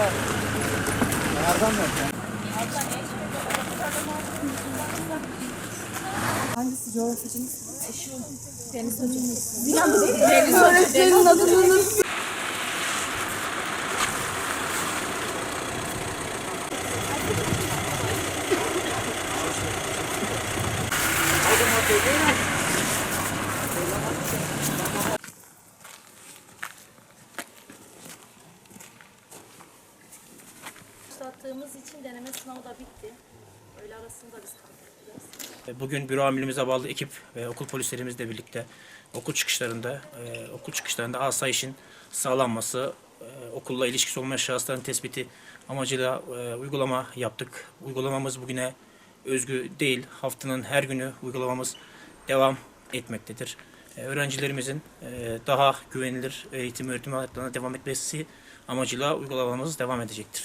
Nereden yok ya? Hangisi coğrafyacımız? Şu deniz hocamız. Deniz hocamız. Deniz hocamız. Başlattığımız için deneme sınavı da bitti. Öğle arasında biz kalktık biraz. Bugün büro amirimize bağlı ekip ve okul polislerimizle birlikte okul çıkışlarında e, okul çıkışlarında asayişin sağlanması, e, okulla ilişkisi olmayan şahısların tespiti amacıyla e, uygulama yaptık. Uygulamamız bugüne özgü değil. Haftanın her günü uygulamamız devam etmektedir. E, öğrencilerimizin e, daha güvenilir eğitim öğretim hayatlarına devam etmesi amacıyla uygulamamız devam edecektir.